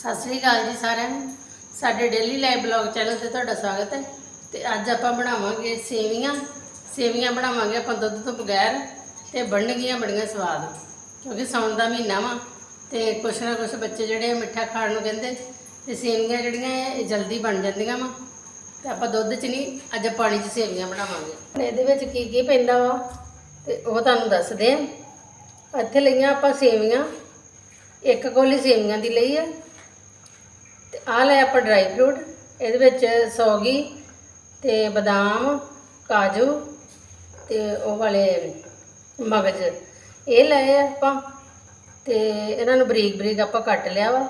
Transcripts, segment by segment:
ਸਤਿ ਸ੍ਰੀ ਅਕਾਲ ਜੀ ਸਾਰਿਆਂ ਨੂੰ। ਸਾਡੇ ਡੇਲੀ ਲਾਈਵ ਬਲੌਗ ਚੈਨਲ ਤੇ ਤੁਹਾਡਾ ਸਵਾਗਤ ਹੈ। ਤੇ ਅੱਜ ਆਪਾਂ ਬਣਾਵਾਂਗੇ ਸੇਵੀਆਂ। ਸੇਵੀਆਂ ਬਣਾਵਾਂਗੇ ਆਪਾਂ ਦੁੱਧ ਤੋਂ ਬਗੈਰ ਤੇ ਬਣਨਗੀਆਂ ਬੜੀਆਂ ਸਵਾਦ। ਕਿਉਂਕਿ ਸਾਉਣ ਦਾ ਮਹੀਨਾ ਵਾ ਤੇ ਕੁਛ ਨਾ ਕੁਛ ਬੱਚੇ ਜਿਹੜੇ ਮਿੱਠਾ ਖਾਣ ਨੂੰ ਕਹਿੰਦੇ, ਤੇ ਸੇਵੀਆਂ ਜਿਹੜੀਆਂ ਆ, ਇਹ ਜਲਦੀ ਬਣ ਜਾਂਦੀਆਂ ਵਾ। ਤੇ ਆਪਾਂ ਦੁੱਧ 'ਚ ਨਹੀਂ, ਅੱਜ ਪਾਣੀ 'ਚ ਸੇਵੀਆਂ ਬਣਾਵਾਂਗੇ। ਇਹਦੇ ਵਿੱਚ ਕੀ ਕੀ ਪੈਂਦਾ ਵਾ, ਤੇ ਉਹ ਤੁਹਾਨੂੰ ਦੱਸਦੇ ਆ। ਇੱਥੇ ਲਈਆਂ ਆਪਾਂ ਸੇਵੀਆਂ। ਇੱਕ ਕੋਲੀ ਸੇਵੀਆਂ ਦੀ ਲਈ ਆ। ਤੇ ਆਹ ਲੈ ਆਪਾਂ ਡਰਾਈ ਫਰੂਟ ਇਹਦੇ ਵਿੱਚ ਸੌਗੀ ਤੇ ਬਦਾਮ, ਕਾਜੂ ਤੇ ਉਹ ਵਾਲੇ ਮਗਜ਼। ਇਹ ਲਏ ਆ ਆਪਾਂ ਤੇ ਇਹਨਾਂ ਨੂੰ ਬਰੀਕ ਬਰੀਕ ਆਪਾਂ ਕੱਟ ਲਿਆ ਵਾ।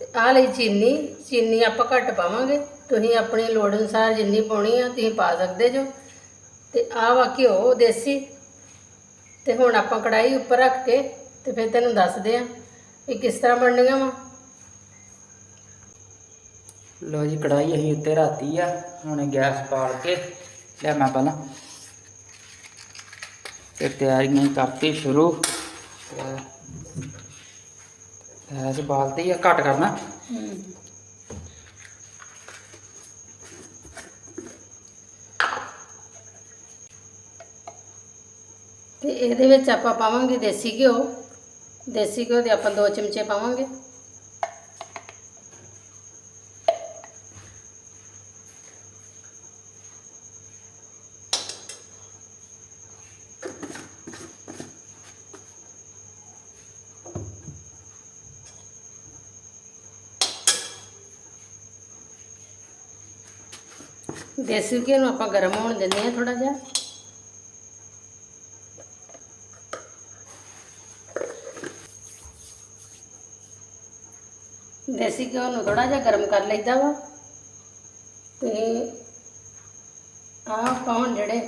ਤੇ ਆਹ ਲਈ ਚੀਨੀ ਚੀਨੀ ਆਪਾਂ ਘੱਟ ਪਾਵਾਂਗੇ। ਤੁਸੀਂ ਆਪਣੀ ਲੋੜ ਅਨੁਸਾਰ ਜਿੰਨੀ ਪਾਉਣੀ ਆ, ਤੁਸੀਂ ਪਾ ਸਕਦੇ ਜੋ। ਤੇ ਆਹ ਵਾ ਘਿਓ, ਦੇਸੀ। ਤੇ ਹੁਣ ਆਪਾਂ ਕੜਾਈ ਉੱਪਰ ਰੱਖ ਕੇ ਤੇ ਫਿਰ ਤੈਨੂੰ ਦੱਸਦੇ ਆ ਵੀ ਕਿਸ ਤਰ੍ਹਾਂ ਬਣਨੀਆਂ ਵਾ। ਲੋ ਜੀ ਕੜਾਈ ਅਸੀਂ ਉੱਤੇ ਰਾਤੀ ਆ, ਹੁਣ ਗੈਸ ਬਾਲ ਕੇ ਲੈ ਮੈਂ ਪਹਿਲਾਂ। ਤੇ ਤਿਆਰੀਆਂ ਕਰਤੀ ਸ਼ੁਰੂ। ਗੈਸ ਬਾਲਤੀ ਆ, ਘੱਟ ਕਰਨਾ। ਤੇ ਇਹਦੇ ਵਿੱਚ ਆਪਾਂ ਪਾਵਾਂਗੇ ਦੇਸੀ ਘਿਓ। ਦੇਸੀ ਘਿਓ ਦੇ ਆਪਾਂ ਦੋ ਚਮਚੇ ਪਾਵਾਂਗੇ। ਦੇਸੀ ਘਿਓ ਨੂੰ ਆਪਾਂ ਗਰਮ ਹੋਣ ਦਿੰਦੇ ਆ ਥੋੜਾ ਜਿਹਾ। ਦੇਸੀ ਘਿਓ ਨੂੰ ਥੋੜਾ ਜਿਹਾ ਗਰਮ ਕਰ ਲਈਦਾ ਵਾ। ਤੇ ਆਹ ਪਾਉਣ ਜਿਹੜੇ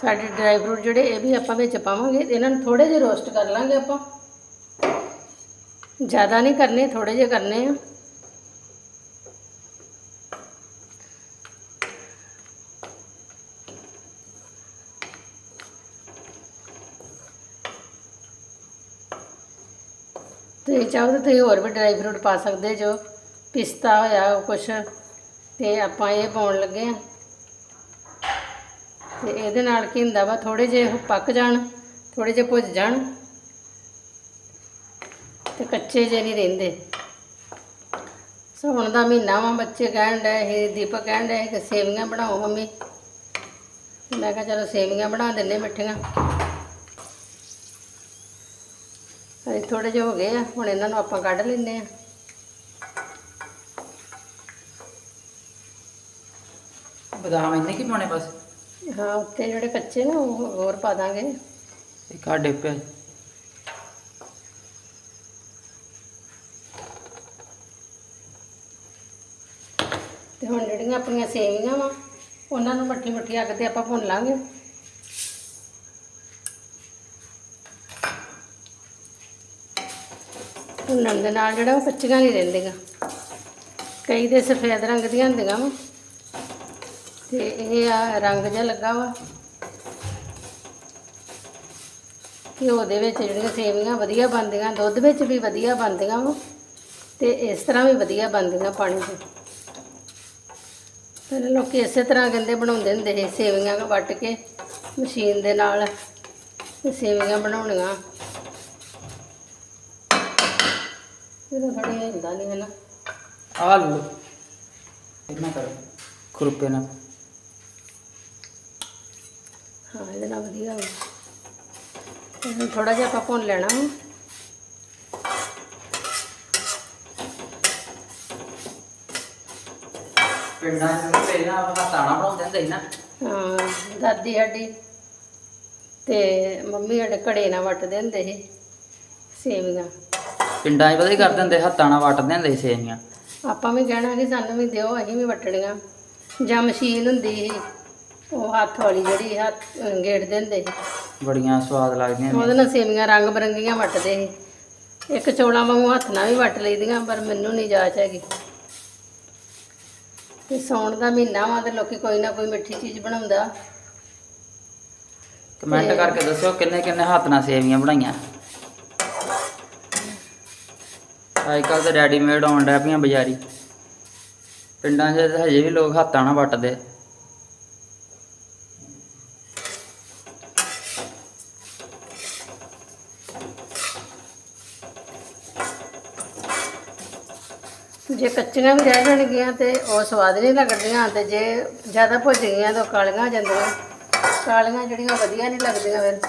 ਸਾਡੇ ਡਰਾਈ ਫਰੂਟ ਜਿਹੜੇ ਇਹ ਵੀ ਆਪਾਂ ਵਿੱਚ ਪਾਵਾਂਗੇ, ਇਹਨਾਂ ਨੂੰ ਥੋੜੇ ਜਿਹਾ ਰੋਸਟ ਕਰ ਲਾਂਗੇ ਆਪਾਂ। ਜ਼ਿਆਦਾ ਨਹੀਂ ਕਰਨੇ ਥੋੜੇ ਜਿਹੇ ਕਰਨੇ ਆ। ਤੁਸੀਂ ਚਾਹੋ ਤਾਂ ਤੁਸੀਂ ਹੋਰ ਵੀ ਡਰਾਈ ਫਰੂਟ ਪਾ ਸਕਦੇ ਜੋ ਪਿਸਤਾ ਹੋਇਆ ਕੁਛ, ਤੇ ਆਪਾਂ ਇਹ ਪਾਉਣ ਲੱਗੇ ਆ ਤੇ ਇਹਦੇ ਨਾਲ ਕੀ ਹੁੰਦਾ ਵਾ ਥੋੜੇ ਜਿਹੇ ਉਹ ਪੱਕ ਜਾਣ ਥੋੜੇ ਜਿਹੇ ਭੁੱਜ ਜਾਣ, ਤੇ ਕੱਚੇ ਜਿਹੇ ਨਹੀਂ ਰਹਿੰਦੇ। ਸਾਉਣ ਦਾ ਮਹੀਨਾ ਵਾ, ਬੱਚੇ ਕਹਿਣ ਡਏ ਇਹ ਦੀਪਕ ਕਹਿਣ ਡਏ ਕਿ ਸੇਵੀਆਂ ਬਣਾਓ ਮੰਮੀ। ਮੈਂ ਕਿਹਾ ਚਲੋ ਸੇਵੀਆਂ ਬਣਾ ਦਿੰਨੇ ਮਿੱਠੀਆਂ। ਅਜੇ ਥੋੜੇ ਜਿਹੇ ਹੋ ਗਏ ਆ ਹੁਣ ਇਹਨਾਂ ਨੂੰ ਆਪਾਂ ਕੱਢ ਲੈਂਦੇ ਆ। ਬਦਾਮ ਇੰਨੇ ਕੀ ਪਾਉਣੇ ਬਸ? ਹਾਂ ਉੱਤੇ ਜਿਹੜੇ ਕੱਚੇ ਨੇ ਉਹ ਹੋਰ ਪਾ ਦਾਂਗੇ। ਇਹ ਕਾਡੇ ਪਿਆ ਤੇ ਹੁਣ ਜਿਹੜੀਆਂ ਆਪਣੀਆਂ ਸੇਵੀਆਂ ਵਾ ਉਹਨਾਂ ਨੂੰ ਮੱਠੀ ਮੱਠੀ ਅੱਗ ਤੇ ਆਪਾਂ ਭੁੰਨ ਲਾਂਗੇ। ਭੁੰਨਣ ਦੇ ਨਾਲ ਜਿਹੜਾ ਉਹ ਕੱਚੀਆਂ ਨਹੀਂ ਰਹਿੰਦੀਆਂ। ਕਈ ਦੇ ਸਫੇਦ ਰੰਗ ਦੀਆਂ ਹੁੰਦੀਆਂ ਵਾ। ਤੇ ਇਹ ਆ ਰੰਗ ਜਿਹਾ ਲੱਗਾ ਵਾ। ਘਿਓ ਦੇ ਵਿੱਚ ਜਿਹੜੀਆਂ ਸੇਵੀਆਂ ਵਧੀਆ ਬਣਦੀਆਂ, ਦੁੱਧ ਵਿੱਚ ਵੀ ਵਧੀਆ ਬਣਦੀਆਂ ਵਾ। ਤੇ ਇਸ ਤਰ੍ਹਾਂ ਵੀ ਵਧੀਆ ਬਣਦੀਆਂ ਪਾਣੀ 'ਚ ਪਹਿਲਾਂ ਲੋਕੀ ਇਸੇ ਤਰ੍ਹਾਂ ਕਹਿੰਦੇ ਬਣਾਉਂਦੇ ਹੁੰਦੇ ਸੀ, ਸੇਵੀਆਂ ਵੱਟ ਕੇ ਮਸ਼ੀਨ ਦੇ ਨਾਲ ਸੇਵੀਆਂ ਬਣਾਉਣੀਆਂ। ਇਹਦਾ ਥੋੜੀ ਹੁੰਦਾ ਨਹੀਂ ਹੈ ਨਾ ਆ ਲੋ ਇਹਨਾਂ ਕਰ। ਖੁਰਪੇ ਨਾਲ। ਹਾਂ ਇਹਦੇ ਨਾਲ ਵਧੀਆ ਹੋਊ ਇਹਨੂੰ ਥੋੜਾ ਜਿਹਾ ਆਪਾਂ ਭੁੰਨ ਲੈਣਾ। ਪਿੰਡਾਂ ਚ ਪਹਿਲਾਂ ਬਣਾਉਂਦੇ ਹੁੰਦੇ ਸੀ ਨਾ। ਹਾਂ ਦਾਦੀ ਸਾਡੀ ਤੇ ਮੰਮੀ ਸਾਡੇ ਘੜੇ ਨਾਲ ਵੱਟਦੇ ਹੁੰਦੇ ਸੀ ਸੇਵੀਆਂ। ਪਿੰਡਾਂ 'ਚ ਪਤਾ ਕੀ ਕਰਦੇ ਹੁੰਦੇ ਹੱਥਾਂ ਨਾਲ ਵੱਟਦੇ ਹੁੰਦੇ ਸੀ ਸੇਵੀਆਂ ਆਪਾਂ ਵੀ ਕਹਿਣਾ ਕਿ ਸਾਨੂੰ ਵੀ ਦਿਓ ਅਸੀਂ ਵੀ ਵਟਣੀਆਂ। ਜਾਂ ਮਸ਼ੀਨ ਹੁੰਦੀ ਸੀ ਉਹ ਹੱਥ ਵਾਲੀ ਜਿਹੜੀ ਹੱਥ ਅਹ ਗੇੜਦੇ ਹੁੰਦੇ ਸੀ। ਬੜੀਆਂ ਸਵਾਦ ਲੱਗਦੀਆਂ ਨੇ ਉਹਦੇ ਨਾਲ ਸੇਵੀਆਂ ਰੰਗ ਬਰੰਗੀਆਂ ਵੱਟਦੇ ਸੀ। ਇੱਕ ਚੌਲਾਂ ਵਾਂਗੂ ਹੱਥ ਨਾਲ ਵੀ ਵੱਟ ਲਈਦੀਆਂ ਪਰ ਮੈਨੂੰ ਨਹੀਂ ਜਾਚ ਹੈਗੀ। ਤੇ ਸੌਣ ਦਾ ਮਹੀਨਾ ਵਾ ਤੇ ਲੋਕੀ ਕੋਈ ਨਾ ਕੋਈ ਮਿੱਠੀ ਚੀਜ਼ ਬਣਾਉਂਦਾ। ਕਮੈਂਟ ਕਰਕੇ ਦੱਸਿਓ ਕਿੰਨੇ ਕਿੰਨੇ ਹੱਥ ਨਾਲ ਸੇਵੀਆਂ ਬਣਾਈਆਂ। ਅੱਜ ਕੱਲ ਤਾਂ ਰੈਡੀਮੇਡ ਆਉਣ ਡਿਆ ਪਈਆਂ ਬਜ਼ਾਰੀ। ਪਿੰਡਾਂ 'ਚ ਹਜੇ ਵੀ ਲੋਕ ਹੱਥਾਂ ਨਾਲ ਵੱਟਦੇ। ਜੇ ਕੱਚੀਆਂ ਵੀ ਰਹਿ ਜਾਣਗੀਆਂ ਤੇ ਉਹ ਸਵਾਦ ਨਹੀਂ ਲੱਗਦੀਆਂ ਤੇ ਜੇ ਜ਼ਿਆਦਾ ਭੁੱਜ ਗਈਆਂ ਤਾਂ ਉਹ ਕਾਲੀਆਂ ਹੋ ਜਾਂਦੀਆਂ। ਕਾਲੀਆਂ ਜਿਹੜੀਆਂ ਵਧੀਆ ਨਹੀਂ ਲੱਗਦੀਆਂ ਫਿਰ।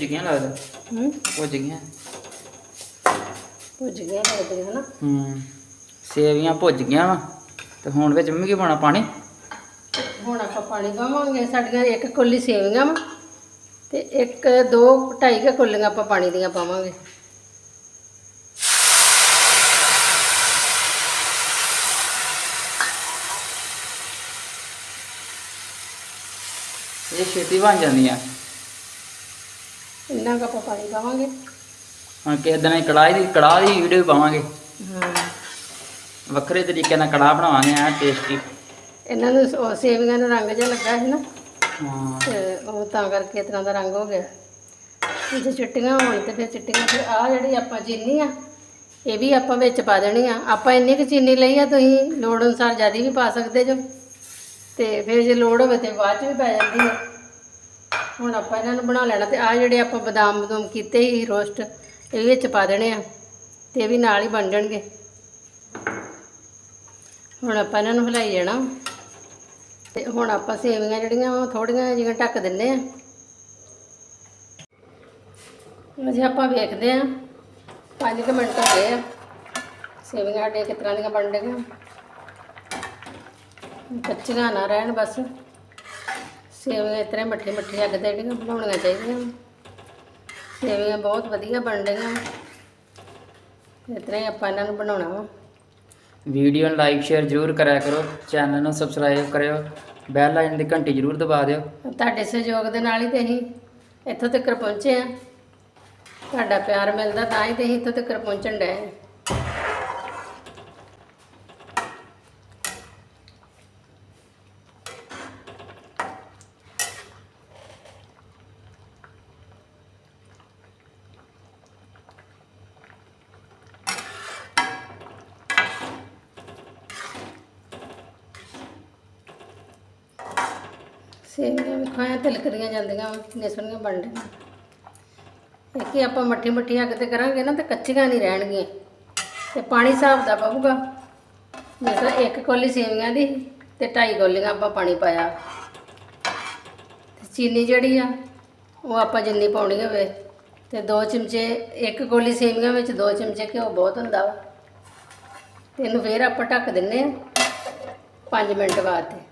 ਭੁੱਜ ਗਈਆਂ ਲੱਗਦਾ? ਹੂੰ। ਭੁੱਜ ਗਈਆਂ? ਭੁੱਜ ਗਈਆਂ ਲੱਗਦੀਆਂ ਹਨਾ? ਹੂੰ। ਸੇਵੀਆਂ ਭੁੱਜ ਗਈਆਂ ਵਾ। ਤੇ ਹੁਣ ਵਿੱਚ ਮੰਮੀ ਕੀ ਪਾਉਣਾ ਪਾਣੀ? ਹੁਣ ਆਪਾਂ ਪਾਣੀ ਪਾਵਾਂਗੇ। ਸਾਡੀਆਂ ਇੱਕ ਕੋਲੀ ਸੇਵੀਆਂ ਵਾ ਤੇ ਇੱਕ ਦੋ ਢਾਈ ਕੁ ਕੋਲੀਆਂ ਆਪਾਂ ਪਾਣੀ ਦੀਆਂ ਪਾਵਾਂਗੇ। ਇਹ ਛੇਤੀ ਬਣ ਜਾਂਦੀਆਂ ਇੰਨਾ ਕੁ ਆਪਾਂ ਪਾਣੀ ਪਾਵਾਂਗੇ? ਹੁਣ ਕਿਸੇ ਦਿਨ ਅਸੀਂ ਕੜਾਹ ਦੀ ਕੜਾਹ ਦੀ ਵੀਡੀਓ ਪਾਵਾਂਗੇ। ਹਾਂ। ਵੱਖਰੇ ਤਰੀਕੇ ਨਾਲ ਕੜਾਹ ਬਣਾਵਾਂਗੇ ਆ ਟੇਸਟੀ ਇਹਨਾਂ ਨੂੰ ਉਹ ਸੇਵੀਆਂ ਨੂੰ ਰੰਗ ਜਿਹਾ ਲੱਗਾ ਸੀ ਨਾ ਹਾਂ। ਤੇ ਉਹ ਤਾਂ ਕਰਕੇ ਇਸ ਤਰ੍ਹਾਂ ਦਾ ਰੰਗ ਹੋ ਗਿਆ। ਜੇ ਚਿੱਟੀਆਂ ਹੋਣ ਤੇ ਫਿਰ ਚਿੱਟੀਆਂ ਫਿਰ ਆ ਜਿਹੜੀ ਆਪਾਂ ਚੀਨੀ ਆ ਇਹ ਵੀ ਆਪਾਂ ਵਿੱਚ ਪਾ ਦੇਣੀ ਆ। ਆਪਾਂ ਇੰਨੀ ਕੁ ਚੀਨੀ ਲਈ ਆ ਤੁਸੀਂ ਲੋੜ ਅਨੁਸਾਰ ਜ਼ਿਆਦਾ ਵੀ ਪਾ ਸਕਦੇ ਜੋ। ਤੇ ਫਿਰ ਜੇ ਲੋੜ ਹੋਵੇ ਤੇ ਬਾਅਦ ਚ ਵੀ ਪੈ ਜਾਂਦੀ ਆ। ਹੁਣ ਆਪਾਂ ਇਹਨਾਂ ਨੂੰ ਬਣਾ ਲੈਣਾ ਤੇ ਆ ਜਿਹੜੇ ਆਪਾਂ ਬਦਾਮ ਬਦੂਮ ਕੀਤੇ ਸੀ ਰੋਸਟ, ਇਹ ਵਿੱਚ ਪਾ ਦੇਣੇ ਆ, ਤੇ ਇਹ ਵੀ ਨਾਲ ਹੀ ਬਣ ਜਾਣਗੇ। ਹੁਣ ਆਪਾਂ ਇਹਨਾਂ ਨੂੰ ਹਿਲਾਈ ਜਾਣਾ। ਤੇ ਹੁਣ ਆਪਾਂ ਸੇਵੀਆਂ ਜਿਹੜੀਆਂ ਉਹ ਥੋੜੀਆਂ ਜਿਹੀਆਂ ਢੱਕ ਦਿੰਨੇ ਆ। ਅਜੇ ਆਪਾਂ ਵੇਖਦੇ ਆ 5 ਕੁ ਮਿੰਟ ਹੋ ਗਏ ਆ, ਸੇਵੀਆਂ ਸਾਡੇ ਕਿਸ ਤਰ੍ਹਾਂ ਦੀਆਂ ਬਣ ਰਹੀਆਂ। ਕੱਚੀਆਂ ਨਾ ਰਹਿਣ ਬਸ। ਸੇਵੀਆਂ ਇਸ ਤਰ੍ਹਾਂ ਮੱਠੀ ਮੱਠੀ ਅੱਗ ਤੇ ਜਿਹੜੀਆਂ ਬਣਾਉਣੀਆਂ ਚਾਹੀਦੀਆਂ ਸੇਵੀਆਂ ਬਹੁਤ ਵਧੀਆ ਬਣ ਰਹੀਆਂ ਇਸ ਤਰ੍ਹਾਂ ਹੀ ਆਪਾਂ ਇਹਨਾਂ ਨੂੰ ਬਣਾਉਣਾ ਵਾ। ਵੀਡੀਓ ਨੂੰ ਲਾਈਕ ਸ਼ੇਅਰ ਜ਼ਰੂਰ ਕਰਿਆ ਕਰੋ। ਚੈਨਲ ਨੂੰ ਸਬਸਕ੍ਰਾਈਬ ਕਰਿਓ। ਬੈਲ ਆਈਕਨ ਦੀ ਘੰਟੀ ਜ਼ਰੂਰ ਦਬਾ ਦਿਓ। ਤੁਹਾਡੇ ਸਹਿਯੋਗ ਦੇ ਨਾਲ ਹੀ ਤੇ ਅਸੀਂ ਇੱਥੋਂ ਤੱਕ ਪਹੁੰਚੇ ਆ ਤੁਹਾਡਾ ਪਿਆਰ ਮਿਲਦਾ ਤਾਂ ਹੀ ਤੇ ਅਸੀਂ ਇੱਥੋਂ ਤੱਕ ਪਹੁੰਚਣ ਡਏ ਹਾਂ। ਸੇਵੀਆਂ ਵੀ ਖਾਇਆ ਤਿਲਕਦੀਆਂ ਜਾਂਦੀਆਂ ਵਾਂ, ਕਿੰਨੀਆਂ ਸੋਹਣੀਆਂ ਬਣ ਰਹੀਆਂ। ਕਿ ਆਪਾਂ ਮੱਠੀ ਮੱਠੀ ਅੱਗ ਤੇ ਕਰਾਂਗੇ ਨਾ ਤੇ ਕੱਚੀਆਂ ਨਹੀਂ ਰਹਿਣਗੀਆਂ। ਤੇ ਪਾਣੀ ਹਿਸਾਬ ਦਾ ਪਊਗਾ। ਮੈਂ ਤਾਂ ਇੱਕ ਕੋਲੀ ਸੇਵੀਆਂ ਦੀ ਤੇ ਢਾਈ ਕੋਲੀਆਂ ਆਪਾਂ ਪਾਣੀ ਪਾਇਆ। ਤੇ ਚੀਨੀ ਜਿਹੜੀ ਆ ਉਹ ਆਪਾਂ ਜਿੰਨੀ ਪਾਉਣੀ ਹੋਵੇ ਤੇ ਦੋ ਚਮਚੇ ਇੱਕ ਕੋਲੀ ਸੇਵੀਆਂ ਵਿੱਚ ਦੋ ਚਮਚੇ ਘਿਓ ਬਹੁਤ ਹੁੰਦਾ ਵਾ। ਤੇ ਇਹਨੂੰ ਫੇਰ ਆਪਾਂ ਢੱਕ ਦਿੰਨੇ ਆ 5 ਮਿੰਟ ਬਾਅਦ ਤੇ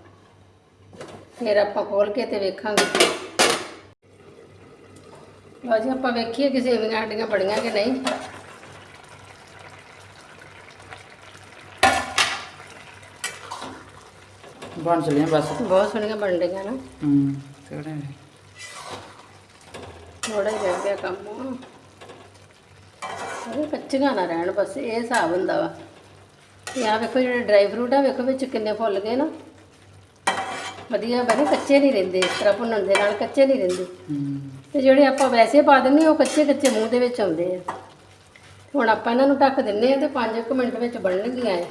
ਫਿਰ ਆਪਾਂ ਖੋਲ ਕੇ ਤੇ ਵੇਖਾਂਗੇ। ਲਓ ਜੀ ਆਪਾਂ ਵੇਖੀਏ ਕਿ ਸੇਵੀਆਂ ਸਾਡੀਆਂ ਬੜੀਆਂ ਕਿ ਨਹੀਂ। ਬਣ ਚਲੀਆਂ ਬਸ। ਬਹੁਤ ਸੋਹਣੀਆਂ ਬਣ ਰਹੀਆਂ ਨਾ। ਹੂੰ ਥੋੜੇ ਥੋੜਾ ਹੀ ਰਹਿ ਗਿਆ ਕੰਮ। ਉਹ ਕੱਚੀਆਂ ਨਾ ਰਹਿਣ ਬਸ ਇਹ ਹਿਸਾਬ ਹੁੰਦਾ ਵਾ। ਇਹ ਆ ਵੇਖੋ ਜਿਹੜੇ ਡਰਾਈ ਫਰੂਟ ਆ ਵੇਖੋ ਵਿੱਚ ਕਿੰਨੇ ਫੁੱਲ ਗਏ ਨਾ। ਵਧੀਆ ਬਣੇ ਕੱਚੇ ਨਹੀਂ ਰਹਿੰਦੇ ਇਸ ਤਰ੍ਹਾਂ ਭੁੰਨਣ ਦੇ ਨਾਲ ਕੱਚੇ ਨਹੀਂ ਰਹਿੰਦੇ। ਤੇ ਜਿਹੜੇ ਆਪਾਂ ਵੈਸੇ ਪਾ ਦਿੰਦੇ ਉਹ ਕੱਚੇ ਕੱਚੇ ਮੂੰਹ ਦੇ ਵਿੱਚ ਆਉਂਦੇ ਆ। ਹੁਣ ਆਪਾਂ ਇਹਨਾਂ ਨੂੰ ਢੱਕ ਦਿੰਨੇ ਆ ਤੇ 5 ਮਿੰਟ ਵਿੱਚ ਬਣਨਗੀਆਂ ਇਹ।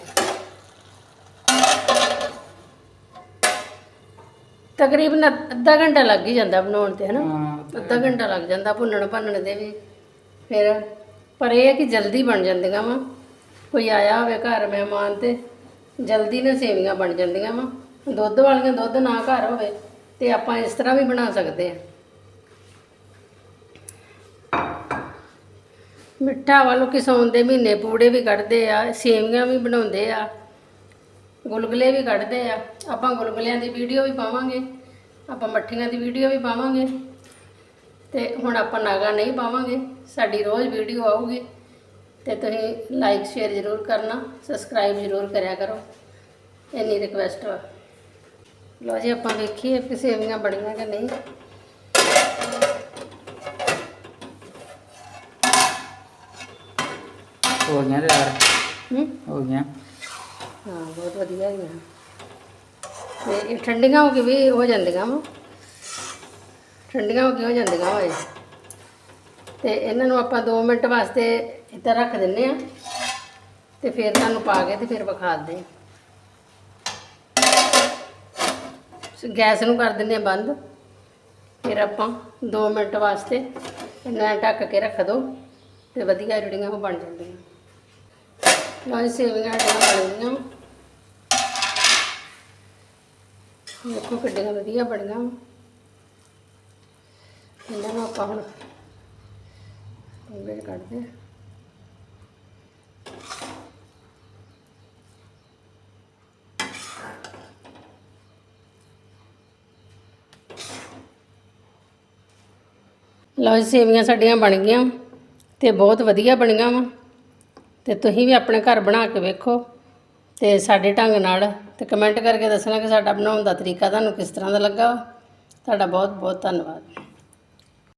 ਤਕਰੀਬਨ ਅੱਧਾ ਘੰਟਾ ਲੱਗ ਹੀ ਜਾਂਦਾ ਬਣਾਉਣ ਤੇ ਹਨਾ? ਅੱਧਾ ਘੰਟਾ ਲੱਗ ਜਾਂਦਾ ਭੁੰਨਣ ਭੰਨਣ ਦੇ ਵੀ। ਫਿਰ ਪਰ ਇਹ ਹੈ ਕਿ ਜਲਦੀ ਬਣ ਜਾਂਦੀਆਂ ਵਾ। ਕੋਈ ਆਇਆ ਹੋਵੇ ਘਰ ਮਹਿਮਾਨ ਤੇ ਜਲਦੀ ਨਾਲ ਸੇਵੀਆਂ ਬਣ ਜਾਂਦੀਆਂ ਵਾ। ਦੁੱਧ ਵਾਲੀਆਂ ਦੁੱਧ ਨਾ ਘਰ ਹੋਵੇ ਤੇ ਆਪਾਂ ਇਸ ਤਰ੍ਹਾਂ ਵੀ ਬਣਾ ਸਕਦੇ ਆ ਮਿੱਠਾ ਵਾ ਲੋਕੀ ਦੇ ਮਹੀਨੇ ਪੂੜੇ ਵੀ ਕੱਢਦੇ ਆ, ਸੇਵੀਆਂ ਵੀ ਬਣਾਉਂਦੇ ਆ, ਗੁਲਗੁਲੇ ਵੀ ਕੱਢਦੇ ਆ। ਆਪਾਂ ਗੁਲਗੁਲਿਆਂ ਦੀ ਵੀਡੀਓ ਵੀ ਪਾਵਾਂਗੇ, ਆਪਾਂ ਮੱਠੀਆਂ ਦੀ ਵੀਡੀਓ ਵੀ ਪਾਵਾਂਗੇ ਤੇ ਹੁਣ ਆਪਾਂ ਨਾਗਾ ਨਹੀਂ ਪਾਵਾਂਗੇ, ਸਾਡੀ ਰੋਜ਼ ਵੀਡੀਓ ਆਊਗੀ ਤੇ ਤੁਸੀਂ ਲਾਈਕ ਸ਼ੇਅਰ ਜ਼ਰੂਰ ਕਰਨਾ ਸਬਸਕ੍ਰਾਈਬ ਜ਼ਰੂਰ ਕਰਿਆ ਕਰੋ। ਇੰਨੀ ਰਿਕਵੈਸਟ ਵਾ। ਲਓ ਜੀ ਆਪਾਂ ਵੇਖੀਏ ਕਿ ਸੇਵੀਆਂ ਬਣੀਆਂ ਕਿ ਨਹੀਂ। ਹੋ ਗਈਆਂ ਤੇ ਯਾਰ ਹੂੰ? ਹੋ ਗਈਆਂ। ਹਾਂ ਬਹੁਤ ਵਧੀਆ ਹੈਗੀਆਂ। ਤੇ ਇਹ ਠੰਡੀਆਂ ਹੋ ਕੇ ਵੀ ਹੋ ਜਾਂਦੀਆਂ ਵਾ। ਠੰਡੀਆਂ ਹੋ ਕੇ ਹੋ ਜਾਂਦੀਆਂ ਹੋਏ ਤੇ ਇਹਨਾਂ ਨੂੰ ਆਪਾਂ 2 ਮਿੰਟ ਵਾਸਤੇ ਇੱਧਰ ਰੱਖ ਦਿੰਨੇ ਆ ਤੇ ਫਿਰ ਤੁਹਾਨੂੰ ਪਾ ਕੇ ਤੇ ਫਿਰ ਵਿਖਾ ਦੇ ਗੈਸ ਨੂੰ ਕਰ ਦਿੰਦੇ ਆ ਬੰਦ। ਫਿਰ ਆਪਾਂ 2 ਮਿੰਟ ਵਾਸਤੇ ਇਹਨੂੰ ਢੱਕ ਕੇ ਰੱਖ ਦੋ ਤੇ ਵਧੀਆ ਜਿਹੜੀਆਂ ਉਹ ਬਣ ਜਾਂਦੀਆਂ। ਲਓ ਜੀ, ਸੇਵੀਆਂ ਜਿਹੜੀਆਂ ਬਣ ਗਈਆਂ। ਦੇਖੋ ਕਿੱਡੀਆਂ ਵਧੀਆ ਬਣੀਆਂ। ਇਹਨਾਂ ਨੂੰ ਆਪਾਂ ਹੁਣ ਉਂਗਲ ਕੱਢਦੇ ਹਾਂ। ਲਓ ਜੀ, ਸੇਵੀਆਂ ਸਾਡੀਆਂ ਬਣ ਗਈਆਂ ਤੇ ਬਹੁਤ ਵਧੀਆ ਬਣੀਆਂ ਵਾ ਤੇ ਤੁਸੀਂ ਵੀ ਆਪਣੇ ਘਰ ਬਣਾ ਕੇ ਵੇਖੋ ਤੇ ਸਾਡੇ ਢੰਗ ਨਾਲ ਤੇ ਕਮੈਂਟ ਕਰਕੇ ਦੱਸਣਾ ਕਿ ਸਾਡਾ ਬਣਾਉਣ ਦਾ ਤਰੀਕਾ ਤੁਹਾਨੂੰ ਕਿਸ ਤਰ੍ਹਾਂ ਦਾ ਲੱਗਾ ਵਾ। ਤੁਹਾਡਾ ਬਹੁਤ ਬਹੁਤ ਧੰਨਵਾਦ